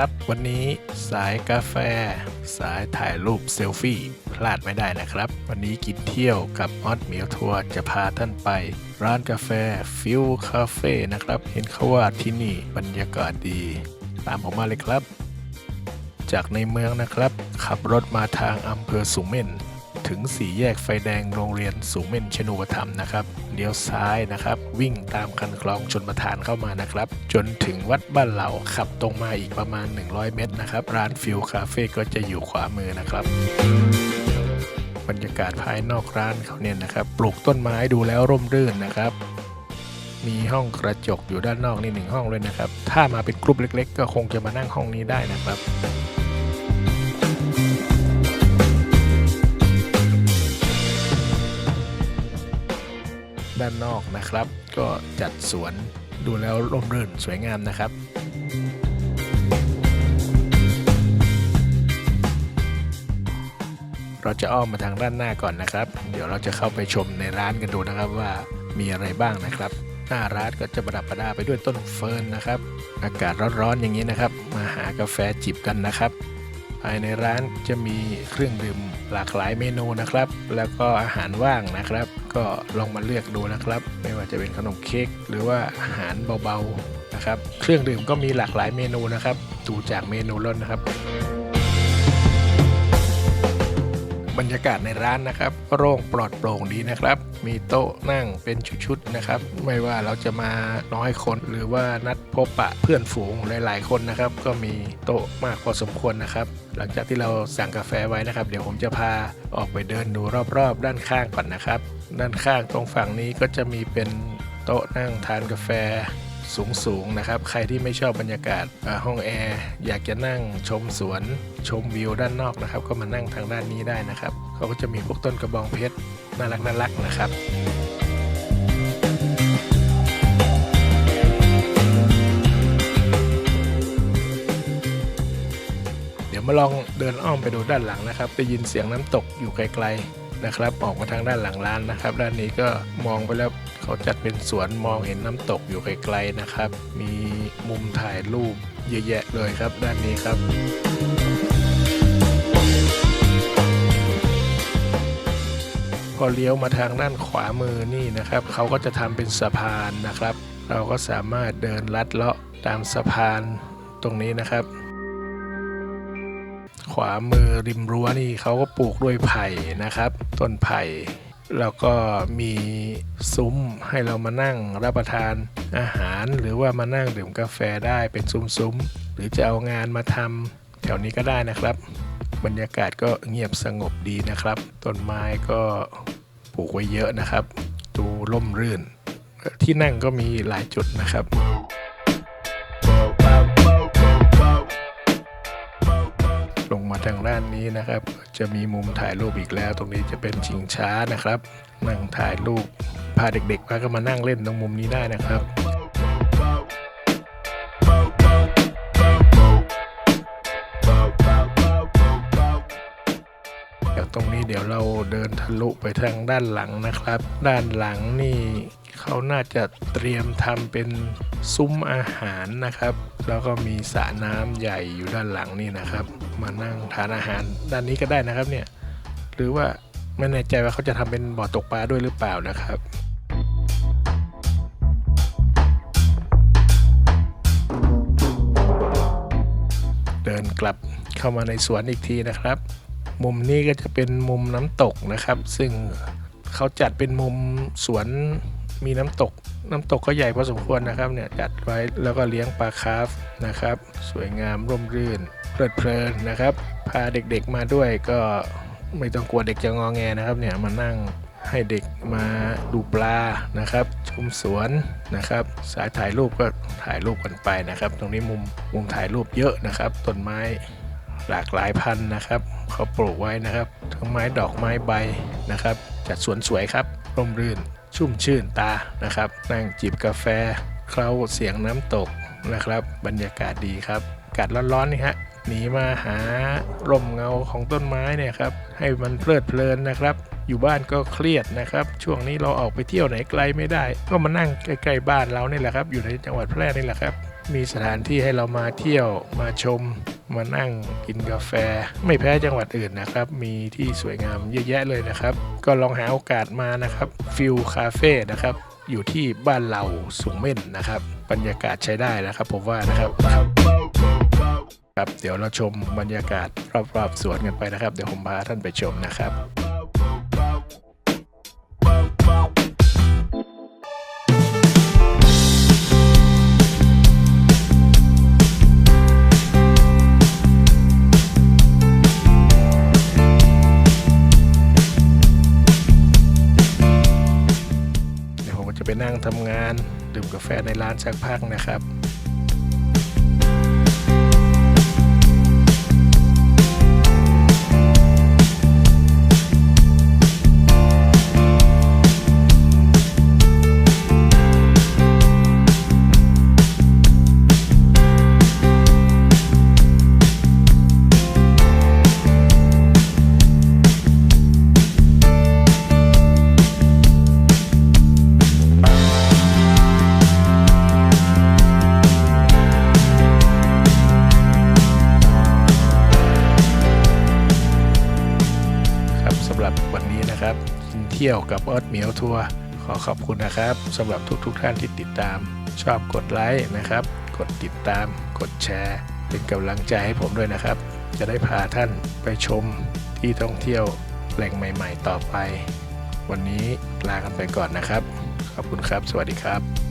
ครับ วันนี้สายกาแฟ สายถ่ายรูปเซลฟี่พลาดไม่ได้นะครับ วันนี้กินเที่ยวกับออดเมียวทัวร์จะพาท่านไป ร้านกาแฟฟิวคาเฟ่นะครับ เห็นเขาว่าที่นี่บรรยากาศดี ตามผมมาเลยครับ จากในเมืองนะครับ ขับรถมาทางอำเภอสุเม่น ถึงสี่แยกไฟแดงโรงเรียนสุเม่นชนุปธรรมนะครับเลี้ยวซ้ายนะครับ วิ่งตามคันคลองชนประทานเข้ามานะครับ จนถึงวัดบ้านเหล่าขับตรงมาอีกประมาณ 100 เมตรนะครับ ร้านฟิวคาเฟ่ก็จะอยู่ขวามือนะครับบรรยากาศภายนอกร้านเขาเนี่ยนะครับ ปลูกต้นไม้ดูแล้วร่มรื่นนะครับ มีห้องกระจกอยู่ด้านนอกนี่หนึ่งห้องเลยนะครับ ถ้ามาเป็นกลุ่มเล็ก ๆ ก็คงจะมานั่งห้องนี้ได้นะครับ ด้านนอกนะครับ ก็จัดสวนดูแล้วร่มรื่นสวยงามนะครับเราจะอ้อมมาทางด้านหน้าก่อนนะครับ เดี๋ยวเราจะเข้าไปชมในร้านกันดูนะครับว่ามีอะไรบ้างนะครับ หน้าร้านก็จะประดับประดาไปด้วยต้นเฟิร์นนะครับ อากาศร้อนๆอย่างนี้นะครับ มาหากาแฟจิบกันนะครับ ภายในร้านจะมีเครื่องดื่มหลากหลายเมนูนะครับ แล้วก็อาหารว่างนะครับ ก็ลองมาเลือกดูนะครับ ไม่ว่าจะเป็นขนมเค้กหรือว่าอาหารเบาๆนะครับ เครื่องดื่มก็มีหลากหลายเมนูนะครับ ดูจากเมนูแล้วนะครับ บรรยากาศในร้านนะครับโล่งปลอดโปร่งดีนะครับ มีโต๊ะนั่งเป็นชุดๆนะครับ ไม่ว่าเราจะมาน้อยคนหรือว่านัดพบปะเพื่อนฝูงหลายๆ คนนะครับ ก็มีโต๊ะมากพอสมควรนะครับ หลังจากที่เราสั่งกาแฟไว้นะครับ เดี๋ยวผมจะพาออกไปเดินดูรอบๆ ด้านข้างก่อนนะครับ ด้านข้างตรงฝั่งนี้ก็จะมีเป็นโต๊ะนั่งทานกาแฟ สูงๆนะครับ ใครที่ไม่ชอบบรรยากาศห้องแอร์อยากจะนั่งชมสวนชมวิวด้านนอกนะครับ ก็มานั่งทางด้านนี้ได้นะครับเขาก็จะมีพวกต้นกระบองเพชรน่ารักน่ารักนะครับเดี๋ยวมาลองเดินอ้อมไปดูด้านหลังนะครับได้ยินเสียงน้ำตกอยู่ไกลๆ นะครับ ออกมาทางด้านหลังร้านนะครับ ด้านนี้ก็มองไปแล้วเขาจัดเป็นสวนมองเห็นน้ำตกอยู่ไกลๆนะครับ มีมุมถ่ายรูปเยอะแยะเลยครับ ด้านนี้ครับพอเลี้ยวมาทางด้านขวามือนี่นะครับ เขาก็จะทำเป็นสะพานนะครับ เราก็สามารถเดินลัดเลาะตามสะพานตรงนี้นะครับ วามือริมรั้วนี่เขาก็ปลูกด้วยไผ่นะครับ ต้นไผ่ แล้วก็มีซุ้มให้เรามานั่งรับประทานอาหาร หรือว่ามานั่งดื่มกาแฟได้เป็นซุ้มๆ หรือจะเอางานมาทำแถวนี้ก็ได้นะครับ บรรยากาศก็เงียบสงบดีนะครับ ต้นไม้ก็ปลูกไว้เยอะนะครับ ดูร่มรื่น ที่นั่งก็มีหลายจุดนะครับ ทางด้านนี้นะครับ จะมีมุมถ่ายรูปอีกแล้ว ตรงนี้จะเป็นชิงช้านะครับ นั่งถ่ายรูปพาเด็กๆมาก็มานั่งเล่นตรงมุมนี้ได้นะครับ เดี๋ยวเราเดินทะลุไปทางด้านหลังนะครับ ด้านหลังนี่เขาน่าจะเตรียมทำเป็นซุ้มอาหารนะครับ แล้วก็มีสระน้ำใหญ่อยู่ด้านหลังนี่นะครับ มานั่งทานอาหารด้านนี้ก็ได้นะครับเนี่ย หรือว่าไม่แน่ใจว่าเขาจะทำเป็นบ่อตกปลาด้วยหรือเปล่านะครับเดินกลับเข้ามาในสวนอีกทีนะครับ มุมนี้ก็จะเป็นมุมน้ำตกนะครับ ซึ่งเขาจัดเป็นมุมสวนมีน้ำตก น้ำตกก็ใหญ่พอสมควรนะครับเนี่ยจัดไว้แล้วก็เลี้ยงปลาคาร์ฟนะครับ สวยงามร่มรื่น เพลิดเพลินนะครับ พาเด็กๆมาด้วยก็ไม่ต้องกลัวเด็กจะงอแงนะครับเนี่ยมานั่งให้เด็กมาดูปลานะครับ ชมสวนนะครับ สายถ่ายรูปก็ถ่ายรูปกันไปนะครับ ตรงนี้มุมมุมถ่ายรูปเยอะนะครับต้นไม้ หลากหลายพันธุ์นะครับเขาปลูกไว้นะครับ ทั้งไม้ดอกไม้ใบนะครับ จัดสวนสวยครับร่มรื่น ชุ่มชื่นตานะครับ นั่งจิบกาแฟเคล้าเสียงน้ำตกนะครับ บรรยากาศดีครับอากาศร้อนๆนี่ฮะหนีมาหาร่มเงาของต้นไม้เนี่ยครับให้มันเพลิดเพลินนะครับ อยู่บ้านก็เครียดนะครับ ช่วงนี้เราออกไปเที่ยวไหนไกลไม่ได้ ก็มานั่งใกล้ๆบ้านเรานี่แหละครับ อยู่ในจังหวัดแพร่นี่แหละครับ มีสถานที่ให้เรามาเที่ยวมาชม มานั่งกินกาแฟ ไม่แพ้จังหวัดอื่นนะครับ มีที่สวยงามเยอะแยะเลยนะครับ ก็ลองหาโอกาสมานะครับฟิลคาเฟ่นะครับ อยู่ที่บ้านเราสุงเม่นนะครับ บรรยากาศใช้ได้นะครับ ผมว่านะครับครับเดี๋ยวเราชมบรรยากาศรอบๆสวนกันไปนะครับ เดี๋ยวผมพาท่านไปชมนะครับาน ดื่มกาแฟในร้านสักพักนะครับครับ เที่ยวกับออดเหมียวทัวร์ขอขอบคุณนะครับสำหรับทุกๆทท่านที่ติดตาม ชอบกดไลค์นะครับ กดติดตาม กดแชร์ เป็นกำลังใจให้ผมด้วยนะครับ จะได้พาท่านไปชมที่ท่องเที่ยวแหล่งใหม่ ๆ ต่อไป วันนี้ลากันไปก่อนนะครับ ขอบคุณครับ สวัสดีครับ